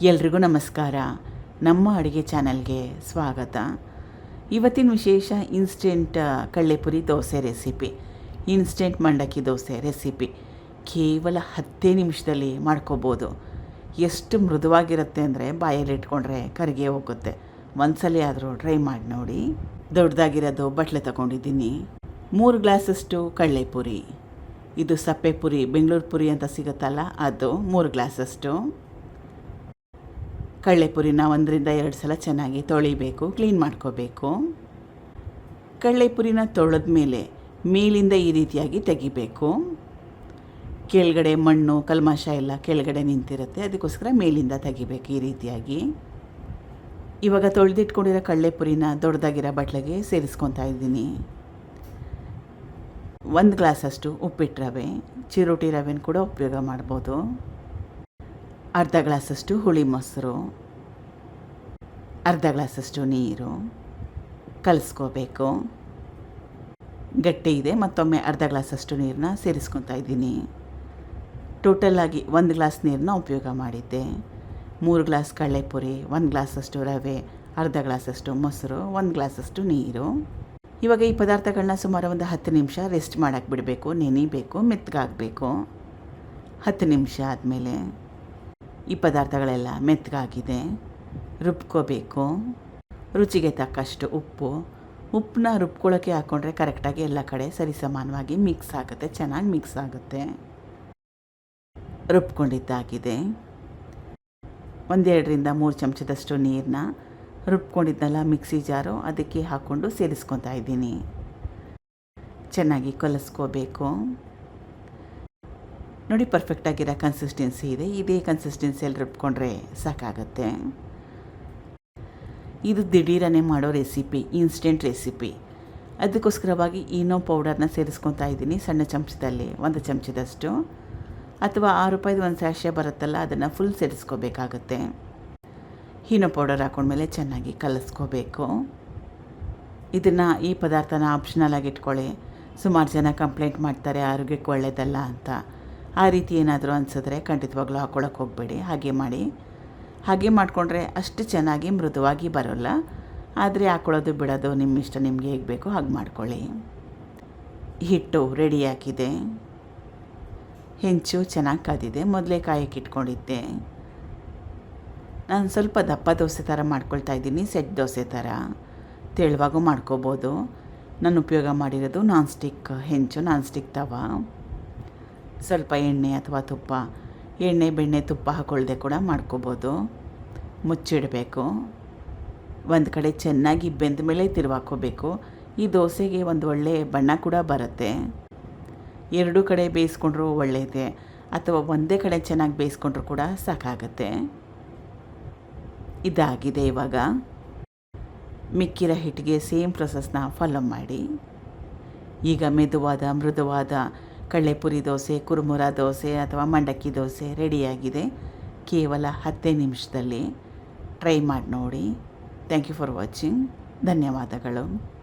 ಎಲ್ರಿಗೂ ನಮಸ್ಕಾರ. ನಮ್ಮ ಅಡುಗೆ ಚಾನಲ್ಗೆ ಸ್ವಾಗತ. ಇವತ್ತಿನ ವಿಶೇಷ ಇನ್ಸ್ಟೆಂಟ್ ಕಳ್ಳೆಪುರಿ ದೋಸೆ ರೆಸಿಪಿ ಇನ್ಸ್ಟೆಂಟ್ ಮಂಡಕ್ಕಿ ದೋಸೆ ರೆಸಿಪಿ ಕೇವಲ ಹತ್ತೇ ನಿಮಿಷದಲ್ಲಿ ಮಾಡ್ಕೋಬೋದು. ಎಷ್ಟು ಮೃದುವಾಗಿರುತ್ತೆ ಅಂದರೆ ಬಾಯಲ್ಲಿ ಇಟ್ಕೊಂಡ್ರೆ ಕರಿಗೆ ಹೋಗುತ್ತೆ. ಒಂದ್ಸಲ ಆದರೂ ಟ್ರೈ ಮಾಡಿ ನೋಡಿ. ದೊಡ್ಡದಾಗಿರೋದು ಬಟ್ಲೆ ತಗೊಂಡಿದ್ದೀನಿ. ಮೂರು ಗ್ಲಾಸಷ್ಟು ಕಳ್ಳೆಪುರಿ. ಇದು ಸಪ್ಪೆ ಪುರಿ, ಬೆಂಗಳೂರು ಪುರಿ ಅಂತ ಸಿಗುತ್ತಲ್ಲ, ಅದು ಮೂರು ಗ್ಲಾಸಷ್ಟು. ಕಳ್ಳೆಪುರಿನ ಒಂದರಿಂದ ಎರಡು ಸಲ ಚೆನ್ನಾಗಿ ತೊಳಿಬೇಕು ಕ್ಲೀನ್ ಮಾಡ್ಕೋಬೇಕು. ಕಳ್ಳೆಪುರಿನ ತೊಳೆದ ಮೇಲೆ ಮೇಲಿಂದ ಈ ರೀತಿಯಾಗಿ ತೆಗಿಬೇಕು. ಕೆಳಗಡೆ ಮಣ್ಣು, ಕಲ್ಮಶ ಎಲ್ಲ ಕೆಳಗಡೆ ನಿಂತಿರುತ್ತೆ, ಅದಕ್ಕೋಸ್ಕರ ಮೇಲಿಂದ ತೆಗಿಬೇಕು ಈ ರೀತಿಯಾಗಿ. ಇವಾಗ ತೊಳೆದಿಟ್ಕೊಂಡಿರೋ ಕಳ್ಳೆಪುರಿನ ದೊಡ್ಡದಾಗಿರೋ ಬಟ್ಲಿಗೆ ಸೇರಿಸ್ಕೊತಾ ಇದ್ದೀನಿ. ಒಂದು ಗ್ಲಾಸಷ್ಟು ಉಪ್ಪಿಟ್ಟು ರವೆ, ಚಿರೋಟಿ ರವೆನ ಕೂಡ ಉಪಯೋಗ ಮಾಡ್ಬೋದು. ಅರ್ಧ ಗ್ಲಾಸಷ್ಟು ಹುಳಿ ಮೊಸರು, ಅರ್ಧ ಗ್ಲಾಸಷ್ಟು ನೀರು ಕಲಿಸ್ಕೋಬೇಕು. ಗಟ್ಟಿ ಇದೆ, ಮತ್ತೊಮ್ಮೆ ಅರ್ಧ ಗ್ಲಾಸಷ್ಟು ನೀರನ್ನ ಸೇರಿಸ್ಕೊತಾ ಇದ್ದೀನಿ. ಟೋಟಲಾಗಿ ಒಂದು ಗ್ಲಾಸ್ ನೀರನ್ನ ಉಪಯೋಗ ಮಾಡಿದ್ದೆ. ಮೂರು ಗ್ಲಾಸ್ ಕಡಲೆಪುರಿ, ಒಂದು ಗ್ಲಾಸಷ್ಟು ರವೆ, ಅರ್ಧ ಗ್ಲಾಸಷ್ಟು ಮೊಸರು, ಒಂದು ಗ್ಲಾಸಷ್ಟು ನೀರು. ಇವಾಗ ಈ ಪದಾರ್ಥಗಳನ್ನ ಸುಮಾರು ಒಂದು ಹತ್ತು ನಿಮಿಷ ರೆಸ್ಟ್ ಮಾಡೋಕ್ಕೆ ಬಿಡಬೇಕು, ನೆನಿಬೇಕು ಮೆತ್ತಗಾಗಬೇಕು ಹತ್ತು ನಿಮಿಷ ಆದಮೇಲೆ ಈ ಪದಾರ್ಥಗಳೆಲ್ಲ ಮೆತ್ತಗಾಗಿದೆ. ರುಬ್ಕೋಬೇಕು. ರುಚಿಗೆ ತಕ್ಕಷ್ಟು ಉಪ್ಪು. ಉಪ್ಪನ್ನ ರುಬ್ಕೊಳ್ಳೋಕ್ಕೆ ಹಾಕ್ಕೊಂಡ್ರೆ ಕರೆಕ್ಟಾಗಿ ಎಲ್ಲ ಕಡೆ ಸರಿಸಮಾನವಾಗಿ ಮಿಕ್ಸ್ ಆಗುತ್ತೆ, ಚೆನ್ನಾಗಿ ಮಿಕ್ಸ್ ಆಗುತ್ತೆ. ರುಬ್ಕೊಂಡಿದ್ದಾಗಿದೆ. ಒಂದೆರಡರಿಂದ ಮೂರು ಚಮಚದಷ್ಟು ನೀರನ್ನ ರುಬ್ಕೊಂಡಿದ್ದೆಲ್ಲ ಮಿಕ್ಸಿ ಜಾರು ಅದಕ್ಕೆ ಹಾಕ್ಕೊಂಡು ಸೇರಿಸ್ಕೊತಾ ಇದ್ದೀನಿ. ಚೆನ್ನಾಗಿ ಕಲಿಸ್ಕೋಬೇಕು. ನೋಡಿ ಪರ್ಫೆಕ್ಟಾಗಿರೋ ಕನ್ಸಿಸ್ಟೆನ್ಸಿ ಇದೆ. ಇದೇ ಕನ್ಸಿಸ್ಟೆನ್ಸಿಯಲ್ಲಿ ರುಬ್ಕೊಂಡ್ರೆ ಸಾಕಾಗತ್ತೆ. ಇದು ದಿಢೀರನೇ ಮಾಡೋ ರೆಸಿಪಿ ಇನ್ಸ್ಟೆಂಟ್ ರೆಸಿಪಿ ಅದಕ್ಕೋಸ್ಕರವಾಗಿ ಈನೋ ಪೌಡರ್ನ ಸೇರಿಸ್ಕೊತಾ ಇದ್ದೀನಿ. ಸಣ್ಣ ಚಮಚದಲ್ಲಿ, ಒಂದು ಚಮಚದಷ್ಟು. ಅಥವಾ ಆರು ರೂಪಾಯಿದು ಒಂದು ಸ್ಯಾಶೆ ಬರುತ್ತಲ್ಲ, ಅದನ್ನು ಫುಲ್ ಸೇರಿಸ್ಕೋಬೇಕಾಗತ್ತೆ. ಹೀನೋ ಪೌಡರ್ ಹಾಕೊಂಡ್ಮೇಲೆ ಚೆನ್ನಾಗಿ ಕಲಿಸ್ಕೋಬೇಕು. ಇದನ್ನು ಈ ಪದಾರ್ಥನ ಆಪ್ಷನಲ್ ಆಗಿ ಇಟ್ಕೊಳ್ಳಿ. ಸುಮಾರು ಜನ ಕಂಪ್ಲೇಂಟ್ ಮಾಡ್ತಾರೆ, ಆರೋಗ್ಯಕ್ಕೆ ಒಳ್ಳೆಯದಲ್ಲ ಅಂತ. ಆ ರೀತಿ ಏನಾದರೂ ಅನಿಸಿದ್ರೆ ಖಂಡಿತವಾಗ್ಲೂ ಹಾಕ್ಕೊಳಕ್ಕೆ ಹೋಗಬೇಡಿ. ಹಾಗೆ ಮಾಡಿ. ಹಾಗೆ ಮಾಡಿಕೊಂಡ್ರೆ ಅಷ್ಟು ಚೆನ್ನಾಗಿ ಮೃದುವಾಗಿ ಬರೋಲ್ಲ. ಆದರೆ ಹಾಕ್ಕೊಳ್ಳೋದು ಬಿಡೋದು ನಿಮ್ಮ ಇಷ್ಟ, ನಿಮಗೆ ಹೇಗೆ ಬೇಕೋ ಹಾಗೆ ಮಾಡ್ಕೊಳ್ಳಿ. ಹಿಟ್ಟು ರೆಡಿ ಹಾಕಿದೆ. ಹೆಂಚು ಚೆನ್ನಾಗಿ ಕಾದಿದೆ. ಮೊದಲೇ ಕಾಯಕ್ಕೆ ಇಟ್ಕೊಂಡಿದ್ದೆ. ನಾನು ಸ್ವಲ್ಪ ದಪ್ಪ ದೋಸೆ ಥರ ಮಾಡ್ಕೊಳ್ತಾ ಇದ್ದೀನಿ, ಸೆಟ್ ದೋಸೆ ಥರ ತೆಳುವಾಗೂ ಮಾಡ್ಕೋಬೋದು. ನಾನು ಉಪಯೋಗ ಮಾಡಿರೋದು ನಾನ್ ಸ್ಟಿಕ್, ಹೆಂಚು, ನಾನ್ ಸ್ಟಿಕ್ ತವ. ಸ್ವಲ್ಪ ಎಣ್ಣೆ ಅಥವಾ ತುಪ್ಪ, ಎಣ್ಣೆ, ಬೆಣ್ಣೆ, ತುಪ್ಪ ಹಾಕೊಳ್ಳದೆ ಕೂಡ ಮಾಡ್ಕೋಬೋದು. ಮುಚ್ಚಿಡಬೇಕು. ಒಂದು ಕಡೆ ಚೆನ್ನಾಗಿ ಬೆಂದ ಮೇಲೆ ತಿರುವಾಕೋಬೇಕು ಈ ದೋಸೆಗೆ ಒಂದು ಒಳ್ಳೆ ಬಣ್ಣ ಕೂಡ ಬರುತ್ತೆ. ಎರಡೂ ಕಡೆ ಬೇಯಿಸ್ಕೊಂಡ್ರೂ ಒಳ್ಳೆಯದೆ ಅಥವಾ ಒಂದೇ ಕಡೆ ಚೆನ್ನಾಗಿ ಬೇಯಿಸ್ಕೊಂಡ್ರೂ ಕೂಡ ಸಾಕಾಗತ್ತೆ. ಇದಾಗಿದೆ ಇವಾಗ. ಮಿಕ್ಕಿರ ಹಿಟ್ಟಿಗೆ ಸೇಮ್ ಪ್ರೊಸೆಸ್ನ ಫಾಲೋ ಮಾಡಿ. ಈಗ ಮೆದುವಾದ, ಮೃದುವಾದ ಕಳ್ಳೆಪುರಿ ದೋಸೆ, ಕುರುಮುರ ದೋಸೆ ಅಥವಾ ಮಂಡಕ್ಕಿ ದೋಸೆ ರೆಡಿಯಾಗಿದೆ. ಕೇವಲ ಹತ್ತೇ ನಿಮಿಷದಲ್ಲಿ ಟ್ರೈ ಮಾಡಿ ನೋಡಿ. ಥ್ಯಾಂಕ್ ಯು ಫಾರ್ ವಾಚಿಂಗ್ ಧನ್ಯವಾದಗಳು.